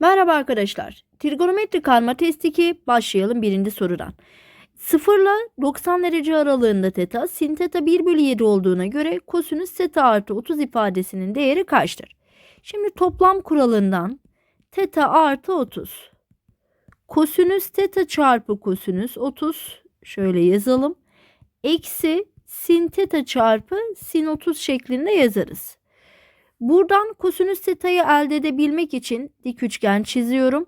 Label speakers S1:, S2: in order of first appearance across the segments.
S1: Merhaba arkadaşlar. Trigonometri karma test 2 başlayalım birinci sorudan. 0 ile 90 derece aralığında teta, sin teta 1 bölü 7 olduğuna göre kosinüs teta artı 30 ifadesinin değeri kaçtır? Şimdi toplam kuralından teta artı 30. Kosinüs teta çarpı kosinüs 30 şöyle yazalım. Eksi sin teta çarpı sin 30 şeklinde yazarız. Buradan kosinüs teta'yı elde edebilmek için dik üçgen çiziyorum.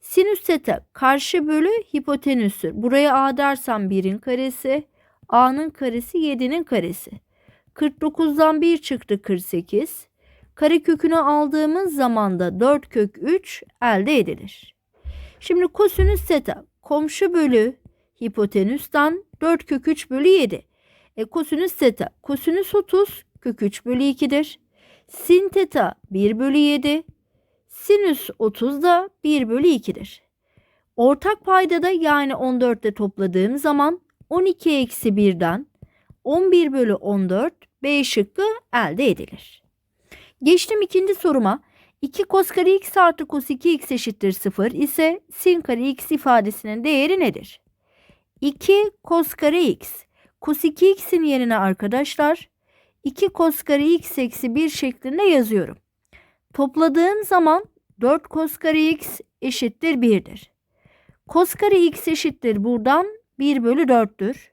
S1: Sinüs teta karşı bölü hipotenüstür. Buraya a dersem 1'in karesi, a'nın karesi 7'nin karesi. 49'dan 1 çıktı 48. Karekökünü aldığımız zaman da 4 kök 3 elde edilir. Şimdi kosinüs teta komşu bölü hipotenüsten 4 kök 3 bölü 7. E, kosinüs teta kosinüs 30 kök 3 bölü 2'dir. Sin teta 1 bölü 7. Sinüs 30 da 1 bölü 2'dir. Ortak paydada yani 14'te topladığım zaman 12 eksi 1'den 11 bölü 14 B şıkkı elde edilir. Geçtim ikinci soruma. 2 cos kare x artı cos 2x eşittir 0 ise sin kare x ifadesinin değeri nedir? 2 cos kare x. Cos 2x'in yerine arkadaşlar 2 cos x eksi 1 şeklinde yazıyorum. Topladığım zaman 4 cos x eşittir 1'dir. Cos x eşittir buradan 1 bölü 4'tür.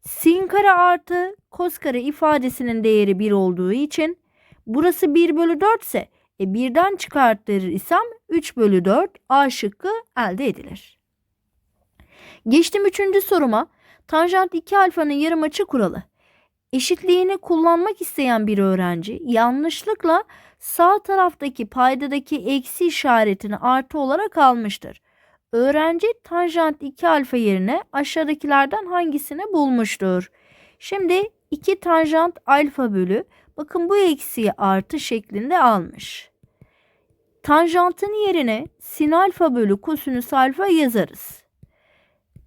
S1: Sin kare artı cos ifadesinin değeri 1 olduğu için burası 1 bölü 4 ise e 1'den çıkartır isem 3 bölü 4 A şıkkı elde edilir. Geçtim 3. soruma. Tanjant 2 alfanın yarım açı kuralı eşitliğini kullanmak isteyen bir öğrenci yanlışlıkla sağ taraftaki paydadaki eksi işaretini artı olarak almıştır. Öğrenci tanjant 2 alfa yerine aşağıdakilerden hangisini bulmuştur? Şimdi 2 tanjant alfa bölü bakın bu eksiyi artı şeklinde almış. Tanjantın yerine sin alfa bölü kosinüs alfa yazarız.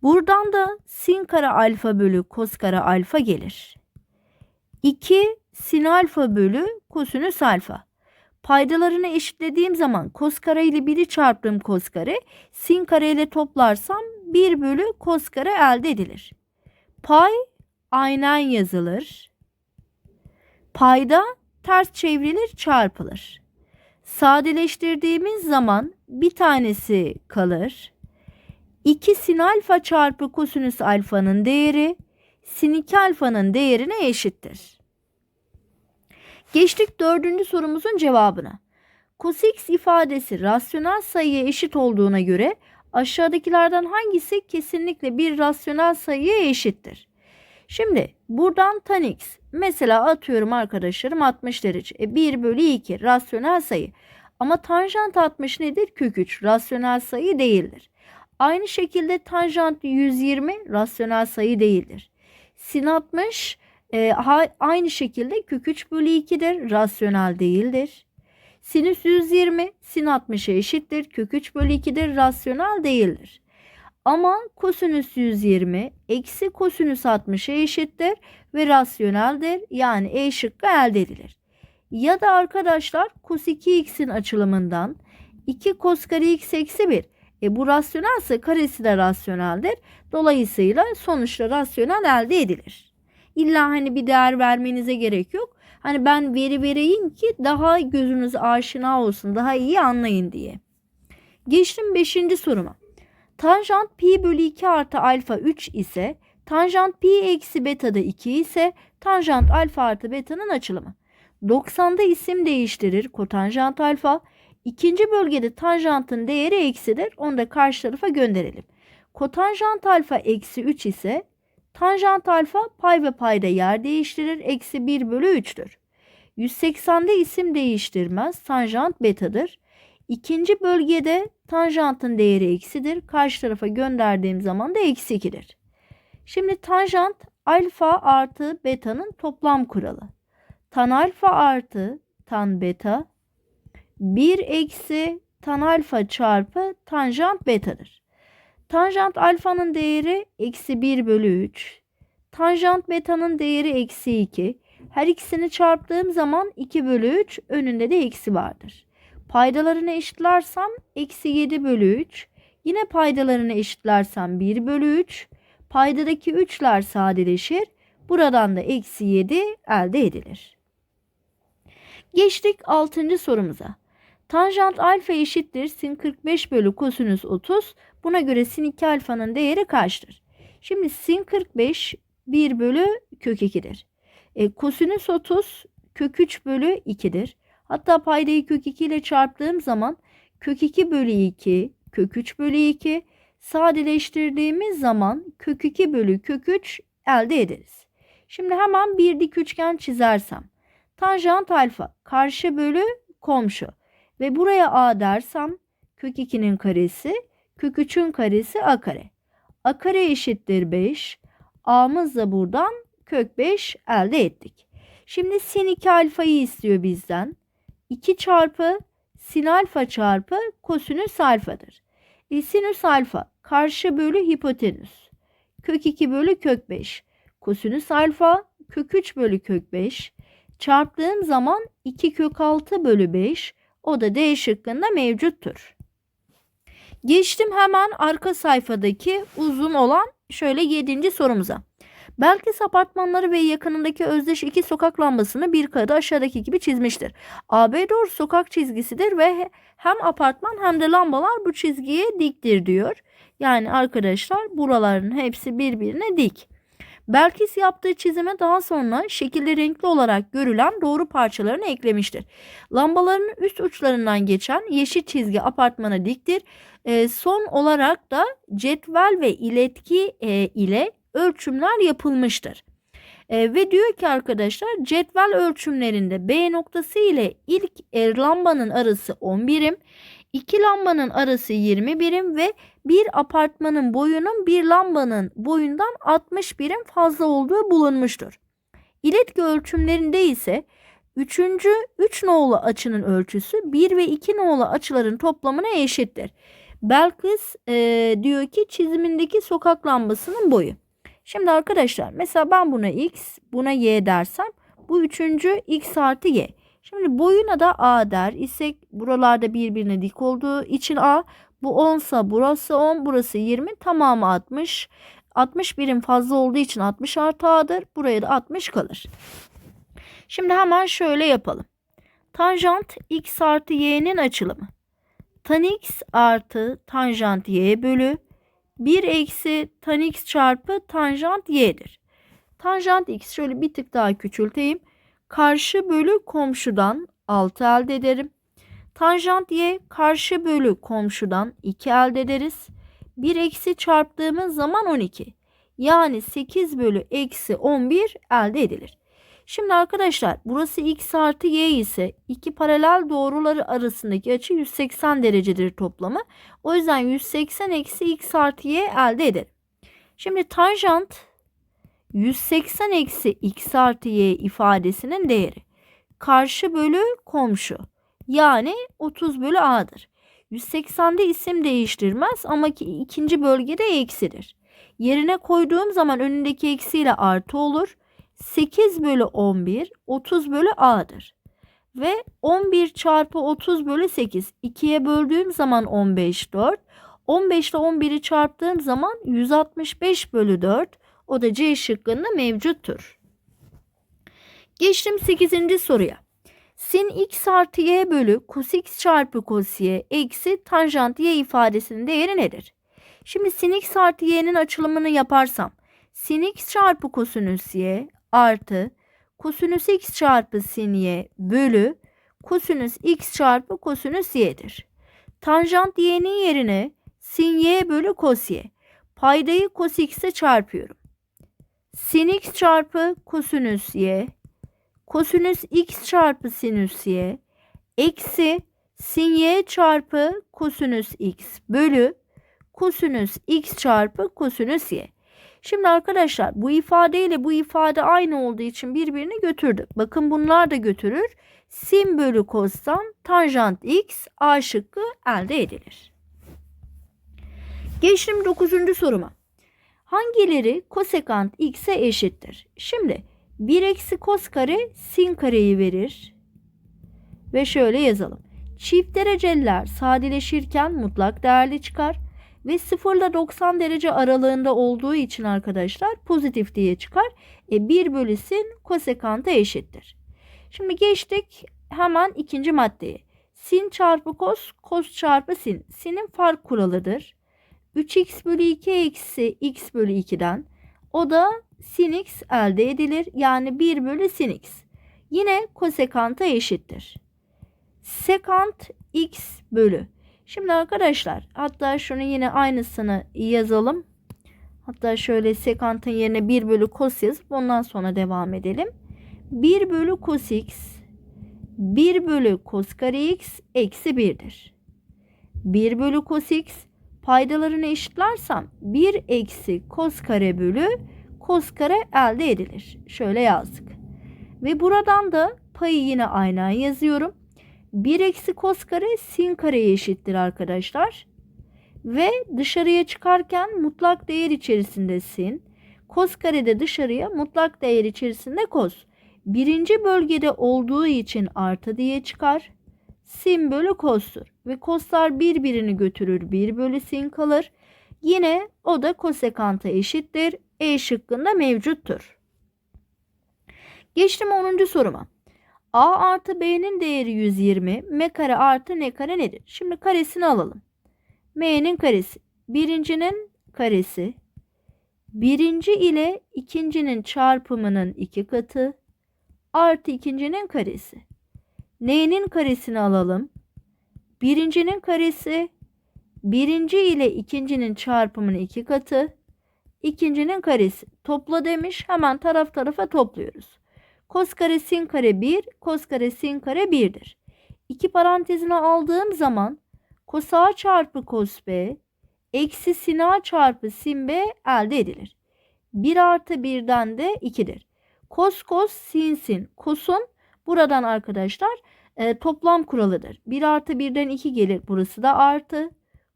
S1: Buradan da sin kare alfa bölü kos kare alfa gelir. 2 sin alfa bölü kosinüs alfa. Paydalarını eşitlediğim zaman kos kare ile 1'i çarptığım kos kare sin kare ile toplarsam 1 bölü kos kare elde edilir. Pay aynen yazılır. Payda ters çevrilir çarpılır. Sadeleştirdiğimiz zaman bir tanesi kalır. 2 sin alfa çarpı kosinüs alfanın değeri sin 2 alfanın değerine eşittir. Geçtik dördüncü sorumuzun cevabına. Cos x ifadesi rasyonel sayıya eşit olduğuna göre aşağıdakilerden hangisi kesinlikle bir rasyonel sayıya eşittir? Şimdi buradan tan x mesela atıyorum arkadaşlarım 60 derece. E 1 bölü 2 rasyonel sayı. Ama tanjant 60 nedir? Kök 3 rasyonel sayı değildir. Aynı şekilde tanjant 120 rasyonel sayı değildir. Sin 60 e, aynı şekilde kök 3 bölü 2'dir. Rasyonel değildir. Sinüs 120 sin 60'a eşittir. Kök 3 bölü 2'dir. Rasyonel değildir. Ama kosinüs 120 eksi kosinüs 60'a eşittir ve rasyoneldir. Yani E şıkkı elde edilir. Ya da arkadaşlar cos 2x'in açılımından 2 cos kare x eksi 1 e bu rasyonelse karesi de rasyoneldir. Dolayısıyla sonuçta rasyonel elde edilir. İlla hani bir değer vermenize gerek yok. Hani ben veri vereyim ki daha gözünüz aşina olsun, daha iyi anlayın diye. Geçtim 5. soruma. Tanjant pi bölü 2 artı alfa 3 ise tanjant pi eksi beta da 2 ise tanjant alfa artı beta'nın açılımı. 90'da isim değiştirir kotanjant alfa. İkinci bölgede tanjantın değeri eksidir. Onu da karşı tarafa gönderelim. Kotanjant alfa eksi 3 ise tanjant alfa pay ve payda yer değiştirir. Eksi 1 bölü 3'tür. 180'de isim değiştirmez. Tanjant betadır. İkinci bölgede tanjantın değeri eksidir. Karşı tarafa gönderdiğim zaman da eksi 2'dir. Şimdi tanjant alfa artı beta'nın toplam kuralı. Tan alfa artı tan beta 1 eksi tan alfa çarpı tanjant betadır. Tanjant alfanın değeri eksi 1 bölü 3. Tanjant beta'nın değeri eksi 2. Her ikisini çarptığım zaman 2 bölü 3 önünde de eksi vardır. Paydalarını eşitlersem eksi 7 bölü 3. Yine paydalarını eşitlersem 1 bölü 3. Paydadaki 3'ler sadeleşir. Buradan da eksi 7 elde edilir. Geçtik 6. sorumuza. Tanjant alfa eşittir sin 45 bölü kosinüs 30. Buna göre sin 2 alfanın değeri kaçtır? Şimdi sin 45 1 bölü kök 2'dir. E, kosinüs 30 kök 3 bölü 2'dir. Hatta paydayı kök 2 ile çarptığım zaman kök 2 bölü 2 kök 3 bölü 2 sadeleştirdiğimiz zaman kök 2 bölü kök 3 elde ederiz. Şimdi hemen bir dik üçgen çizersem tanjant alfa karşı bölü komşu ve buraya a dersem kök 2'nin karesi kök 3'ün karesi a kare. a kare eşittir 5. a'mız da buradan kök 5 elde ettik. Şimdi sin 2 alfayı istiyor bizden. 2 çarpı sin alfa çarpı kosinüs alfadır. E, sinüs alfa karşı bölü hipotenüs. Kök 2 bölü kök 5. Kosinüs alfa kök 3 bölü kök 5. Çarptığım zaman 2 kök 6 bölü 5. O da D şıkkında mevcuttur. Geçtim hemen arka sayfadaki uzun olan şöyle 7. sorumuza. Belkıs apartmanları ve yakınındaki özdeş iki sokak lambasını bir karede aşağıdaki gibi çizmiştir. AB doğru sokak çizgisidir ve hem apartman hem de lambalar bu çizgiye diktir diyor. Yani arkadaşlar buraların hepsi birbirine dik. Belkis yaptığı çizime daha sonra şekilli renkli olarak görülen doğru parçalarını eklemiştir. Lambaların üst uçlarından geçen yeşil çizgi apartmana diktir. E, son olarak da cetvel ve iletki e, ile ölçümler yapılmıştır. E, ve diyor ki arkadaşlar cetvel ölçümlerinde B noktası ile ilk e, lambanın arası 10 birim, iki lambanın arası 20 birim ve bir apartmanın boyunun bir lambanın boyundan 60 birim fazla olduğu bulunmuştur. İletki ölçümlerinde ise 3. 3 nolu açının ölçüsü 1 ve 2 nolu açıların toplamına eşittir. Belkıs e, diyor ki çizimindeki sokak lambasının boyu. Şimdi arkadaşlar mesela ben buna x buna y dersem bu üçüncü x artı y. Şimdi boyuna da a der isek buralarda birbirine dik olduğu için a bu 10 sa burası 10 burası 20 tamamı 60. 60 birim fazla olduğu için 60 artı a'dır. Buraya da 60 kalır. Şimdi hemen şöyle yapalım. Tanjant x artı y'nin açılımı. Tan x artı tanjant y bölü 1 eksi tan x çarpı tanjant y'dir. Tanjant x şöyle bir tık daha küçülteyim. Karşı bölü komşudan 6 elde ederim. Tanjant y karşı bölü komşudan 2 elde ederiz. 1 eksi çarptığımız zaman 12. Yani 8 bölü eksi 11 elde edilir. Şimdi arkadaşlar burası x artı y ise iki paralel doğruları arasındaki açı 180 derecedir toplamı. O yüzden 180 eksi x artı y elde ederim. Şimdi tanjant 180 eksi x artı y ifadesinin değeri. Karşı bölü komşu. Yani 30 bölü a'dır. 180'de isim değiştirmez ama ki ikinci bölgede eksidir. Yerine koyduğum zaman önündeki eksiyle artı olur. 8 bölü 11 30 bölü a'dır. Ve 11 çarpı 30 bölü 8 2'ye böldüğüm zaman 15 4. 15 ile 11'i çarptığım zaman 165 bölü 4. O da C şıkkında mevcuttur. Geçtim 8. soruya. Sin x artı y bölü cos x çarpı cos y eksi tanjant y ifadesinin değeri nedir? Şimdi sin x artı y'nin açılımını yaparsam sin x çarpı kosinüs y artı kosinüs x çarpı sin y bölü kosinüs x çarpı kosinüs y'dir. Tanjant y'nin yerine sin y bölü cos y. Paydayı cos x'e çarpıyorum. Sin x çarpı kosinüs y kosinüs x çarpı sinüs y eksi sin y çarpı kosinüs x bölü kosinüs x çarpı kosinüs y. Şimdi arkadaşlar bu ifade ile bu ifade aynı olduğu için birbirini götürdü. Bakın bunlar da götürür. Sin bölü cos'tan tanjant x a şıkkı elde edilir. Geçtim 9. soruma. Hangileri kosekant x'e eşittir? Şimdi 1 eksi kos kare sin kareyi verir. Ve şöyle yazalım. Çift dereceliler sadeleşirken mutlak değerli çıkar ve 0 ile 90 derece aralığında olduğu için arkadaşlar pozitif diye çıkar. E 1 bölü sin kosekanta eşittir. Şimdi geçtik hemen ikinci maddeye. Sin çarpı kos, kos çarpı sin. Sinin fark kuralıdır. 3x bölü 2 eksi x bölü 2'den o da sin x elde edilir. Yani 1 bölü sin x. Yine kosekanta eşittir. Sekant x bölü. Şimdi arkadaşlar hatta şunu yine aynısını yazalım. Hatta şöyle sekantın yerine 1 bölü kos yazıp ondan sonra devam edelim. 1 bölü kos x 1 bölü kos kare x eksi 1'dir. 1 bölü kos x paydalarını eşitlersem 1 eksi kos kare bölü kos kare elde edilir. Şöyle yazdık. Ve buradan da payı yine aynen yazıyorum. 1 eksi kos kare sin kareye eşittir arkadaşlar. Ve dışarıya çıkarken mutlak değer içerisinde sin. Kos kare de dışarıya mutlak değer içerisinde kos. Birinci bölgede olduğu için artı diye çıkar. Sin bölü kostur. Ve koslar birbirini götürür. 1 bölü sin kalır. Yine o da kosekanta eşittir. E şıkkında mevcuttur. Geçtim 10. soruma. A artı B'nin değeri 120. M kare artı N kare nedir? Şimdi karesini alalım. M'nin karesi. Birincinin karesi. Birinci ile ikincinin çarpımının iki katı. Artı ikincinin karesi. N'nin karesini alalım. Birincinin karesi. Birinci ile ikincinin çarpımının iki katı. İkincinin karesi. Topla demiş. Hemen taraf tarafa topluyoruz. Kos kare sin kare 1, kos kare sin kare 1'dir. İki parantezine aldığım zaman kos A çarpı kos B eksi sin A çarpı sin B elde edilir. 1 artı 1'den de 2'dir. Kos kos sin sin. Kosun buradan arkadaşlar e, toplam kuralıdır. 1 artı 1'den 2 gelir. Burası da artı.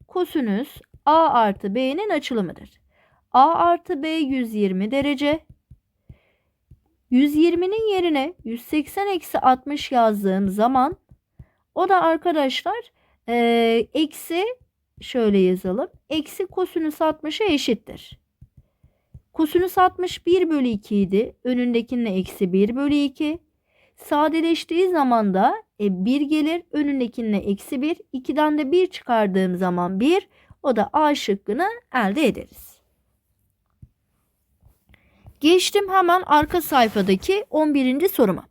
S1: Kosinüs A artı B'nin açılımıdır. A artı B 120 derece. 120'nin yerine 180 eksi 60 yazdığım zaman o da arkadaşlar e, eksi şöyle yazalım. Eksi kosinüs 60'a eşittir. Kosinüs 60 1 bölü 2 idi. Önündekinin eksi 1 bölü 2. Sadeleştiği zaman da e, 1 gelir. Önündekinin eksi 1. 2'den de 1 çıkardığım zaman 1. O da A şıkkını elde ederiz. Geçtim hemen arka sayfadaki 11. soruma.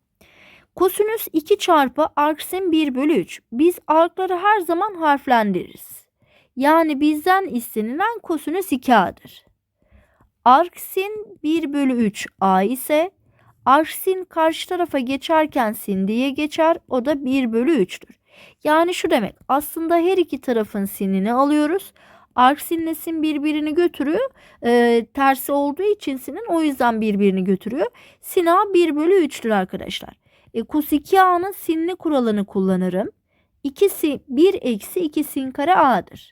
S1: Kosinüs 2 çarpı arksin 1 bölü 3. Biz arkları her zaman harflendiririz. Yani bizden istenilen kosinüs 2a'dır. Arksin 1 bölü 3 a ise arksin karşı tarafa geçerken sin diye geçer. O da 1 bölü 3'tür. Yani şu demek aslında her iki tarafın sinini alıyoruz. Arksinle sin birbirini götürüyor. E, tersi olduğu için sinin o yüzden birbirini götürüyor. Sin a 1 bölü 3'tür arkadaşlar. E, cos 2a'nın sinli kuralını kullanırım. 2 sin, 1 eksi 2 sin kare a'dır.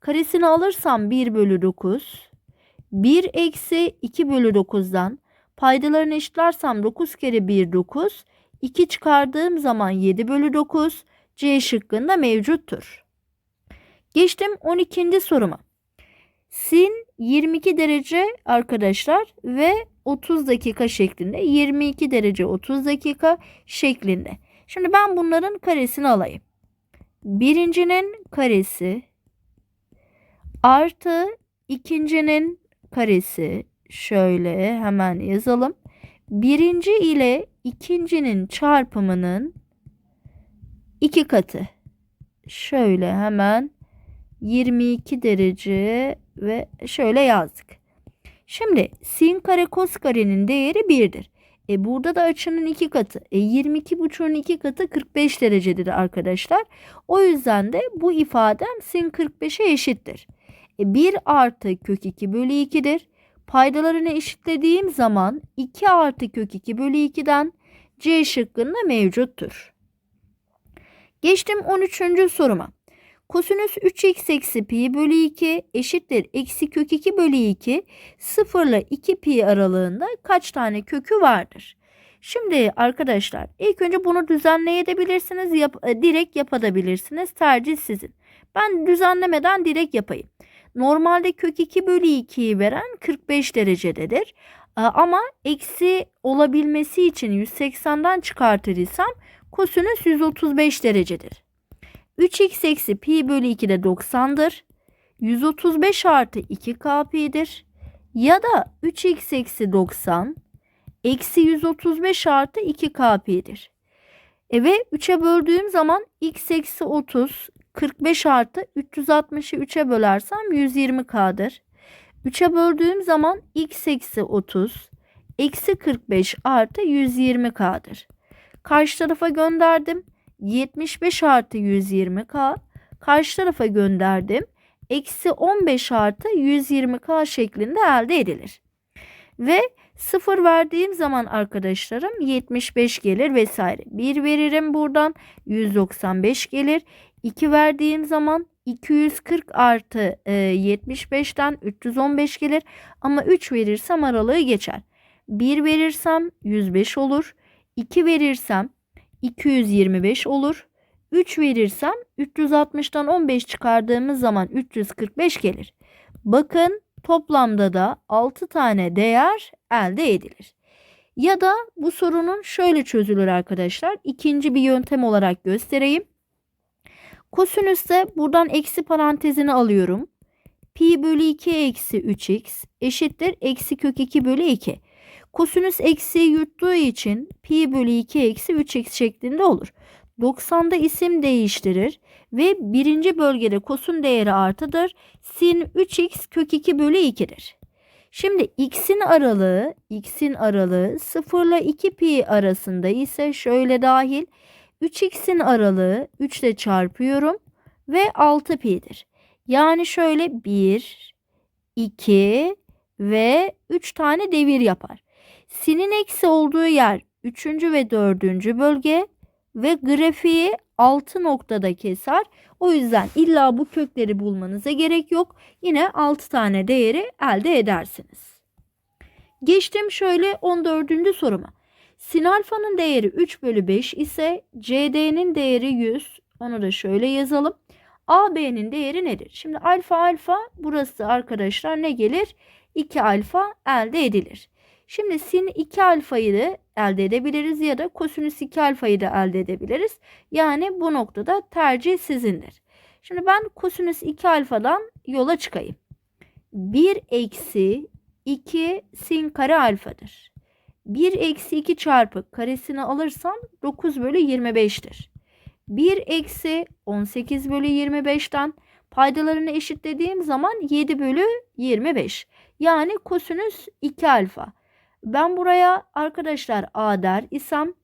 S1: Karesini alırsam 1 bölü 9. 1 eksi 2 bölü 9'dan paydalarını eşitlersem 9 kere 1 9. 2 çıkardığım zaman 7 bölü 9. C şıkkında mevcuttur. Geçtim 12. soruma. Sin 22 derece arkadaşlar ve 30 dakika şeklinde 22 derece 30 dakika şeklinde. Şimdi ben bunların karesini alayım. Birincinin karesi artı ikincinin karesi şöyle hemen yazalım. Birinci ile ikincinin çarpımının iki katı. Şöyle hemen 22 derece ve şöyle yazdık. Şimdi sin kare kos karenin değeri 1'dir. E burada da açının iki katı. E 22 buçuğun iki katı 45 derecedir arkadaşlar. O yüzden de bu ifadem sin 45'e eşittir. E 1 artı kök 2 bölü 2'dir. Paydalarını eşitlediğim zaman 2 artı kök 2 bölü 2'den C şıkkında mevcuttur. Geçtim 13. soruma. Kosinüs 3x eksi pi bölü 2 eşittir eksi kök 2 bölü 2 0 ile 2 pi aralığında kaç tane kökü vardır? Şimdi arkadaşlar ilk önce bunu düzenleyebilirsiniz. Yap, e, direkt yapabilirsiniz. Tercih sizin. Ben düzenlemeden direkt yapayım. Normalde kök 2 bölü 2'yi veren 45 derecededir. E, Ama eksi olabilmesi için 180'den çıkartırsam kosinüs 135 derecedir. 3x eksi pi bölü 2 de 90'dır. 135 artı 2k pi'dir. Ya da 3x eksi 90 eksi 135 artı 2k pi'dir. E ve 3'e böldüğüm zaman x eksi 30 45 artı 360'ı 3'e bölersem 120k'dır. 3'e böldüğüm zaman x eksi 30 eksi 45 artı 120k'dır. Karşı tarafa gönderdim. 75 artı 120k. Karşı tarafa gönderdim. Eksi 15 artı 120k şeklinde elde edilir. Ve 0 verdiğim zaman arkadaşlarım 75 gelir vesaire. 1 veririm buradan 195 gelir. 2 verdiğim zaman 240 artı e, 75'ten 315 gelir. Ama 3 verirsem aralığı geçer. 1 verirsem 105 olur. 2 verirsem 225 olur. 3 verirsem 360'tan 15 çıkardığımız zaman 345 gelir. Bakın toplamda da 6 tane değer elde edilir. Ya da bu sorunun şöyle çözülür arkadaşlar. İkinci bir yöntem olarak göstereyim. Kosinüste buradan eksi parantezini alıyorum. Pi bölü 2 eksi 3x eşittir eksi kök 2 bölü 2. Kosinüs eksiği yuttuğu için pi bölü 2 eksi 3x şeklinde olur. 90'da isim değiştirir ve birinci bölgede kosun değeri artıdır. Sin 3x kök 2 bölü 2'dir. Şimdi x'in aralığı, x'in aralığı 0 ile 2 pi arasında ise şöyle dahil. 3x'in aralığı 3 ile çarpıyorum ve 6 pi'dir. Yani şöyle 1, 2 ve 3 tane devir yapar. Sin'in eksi olduğu yer 3. ve 4. bölge ve grafiği 6 noktada keser. O yüzden illa bu kökleri bulmanıza gerek yok. Yine 6 tane değeri elde edersiniz. Geçtim şöyle 14. soruma. Sin alfanın değeri 3 bölü 5 ise CD'nin değeri 100. Onu da şöyle yazalım. AB'nin değeri nedir? Şimdi alfa alfa burası arkadaşlar ne gelir? 2 alfa elde edilir. Şimdi sin 2 alfayı da elde edebiliriz ya da kosinüs 2 alfayı da elde edebiliriz. Yani bu noktada tercih sizindir. Şimdi ben kosinüs 2 alfadan yola çıkayım. 1 eksi 2 sin kare alfadır. 1 eksi 2 çarpı karesini alırsam 9 bölü 25'tir. 1 eksi 18 bölü 25'ten paydalarını eşitlediğim zaman 7 bölü 25. Yani kosinüs 2 alfa. Ben buraya arkadaşlar a der isem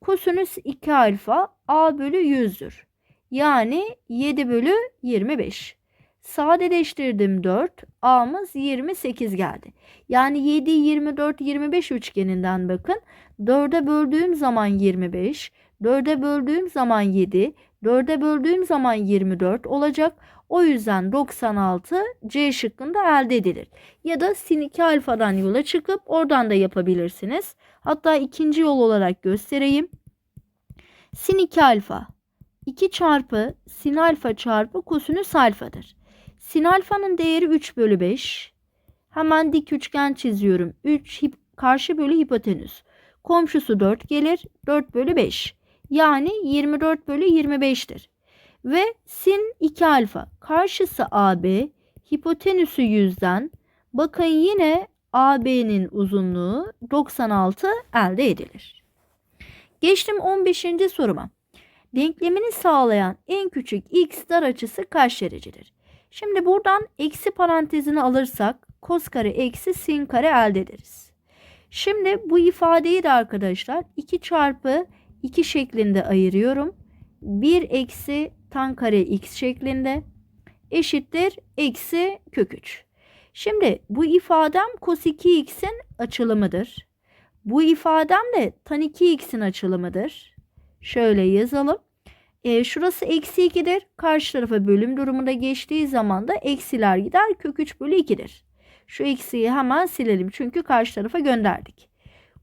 S1: kosinüs 2 alfa a bölü 100'dür. Yani 7 bölü 25. Sadeleştirdim 4. A'mız 28 geldi. Yani 7, 24, 25 üçgeninden bakın. 4'e böldüğüm zaman 25. 4'e böldüğüm zaman 7. 4'e böldüğüm zaman 24 olacak. O yüzden 96 C şıkkında elde edilir. Ya da sin 2 alfadan yola çıkıp oradan da yapabilirsiniz. Hatta ikinci yol olarak göstereyim. Sin 2 alfa 2 çarpı sin alfa çarpı kosinüs alfadır. Sin alfanın değeri 3 bölü 5. Hemen dik üçgen çiziyorum. 3 hip, karşı bölü hipotenüs. Komşusu 4 gelir. 4 bölü 5. Yani 24 bölü 25'tir. Ve sin 2 alfa karşısı AB hipotenüsü 100'den bakın yine AB'nin uzunluğu 96 elde edilir. Geçtim 15. soruma. Denklemini sağlayan en küçük x dar açısı kaç derecedir? Şimdi buradan eksi parantezini alırsak kos kare eksi sin kare elde ederiz. Şimdi bu ifadeyi de arkadaşlar 2 çarpı 2 şeklinde ayırıyorum. 1 eksi tan kare x şeklinde eşittir eksi kök 3. Şimdi bu ifadem cos 2x'in açılımıdır. Bu ifadem de tan 2x'in açılımıdır. Şöyle yazalım. E, şurası eksi 2'dir. Karşı tarafa bölüm durumunda geçtiği zaman da eksiler gider. Kök 3 bölü 2'dir. Şu eksiği hemen silelim çünkü karşı tarafa gönderdik.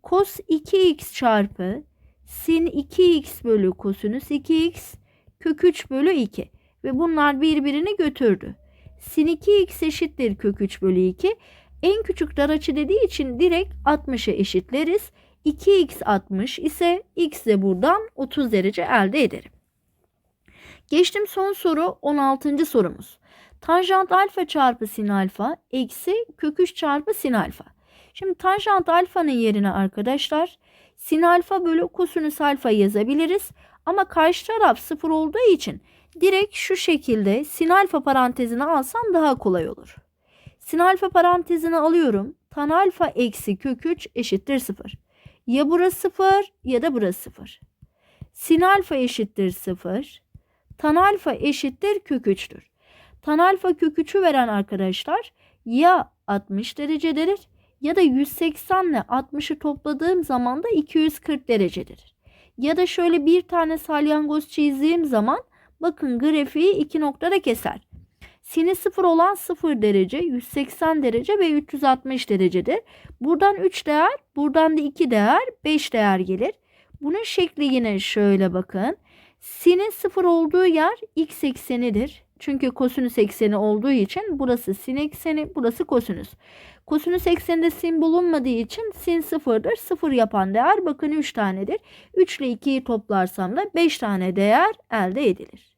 S1: Kos 2x çarpı sin 2x bölü kosinüs 2x kök 3 bölü 2 ve bunlar birbirini götürdü. Sin 2x eşittir kök 3 bölü 2. En küçük dar açı dediği için direkt 60'a eşitleriz. 2x 60 ise x de buradan 30 derece elde ederim. Geçtim son soru 16. sorumuz. Tanjant alfa çarpı sin alfa eksi kök 3 çarpı sin alfa. Şimdi tanjant alfanın yerine arkadaşlar sin alfa bölü kosinüs alfa yazabiliriz. Ama karşı taraf sıfır olduğu için direkt şu şekilde sin alfa parantezine alsam daha kolay olur. Sin alfa parantezine alıyorum. Tan alfa eksi kök 3 eşittir 0. Ya burası 0 ya da burası 0. Sin alfa eşittir 0. Tan alfa eşittir kök 3'tür. Tan alfa kök 3'ü veren arkadaşlar ya 60 derecedir ya da 180 ile 60'ı topladığım zaman da 240 derecedir. Ya da şöyle bir tane salyangoz çizdiğim zaman bakın grafiği iki noktada keser. Sini 0 olan 0 derece, 180 derece ve 360 derecedir. Buradan 3 değer, buradan da 2 değer, 5 değer gelir. Bunun şekli yine şöyle bakın. Sinin 0 olduğu yer x eksenidir. Çünkü kosinüs ekseni olduğu için burası sin ekseni, burası kosinüs. Kosinüs ekseninde sin bulunmadığı için sin sıfırdır. Sıfır yapan değer bakın 3 tanedir. 3 ile 2'yi toplarsam da 5 tane değer elde edilir.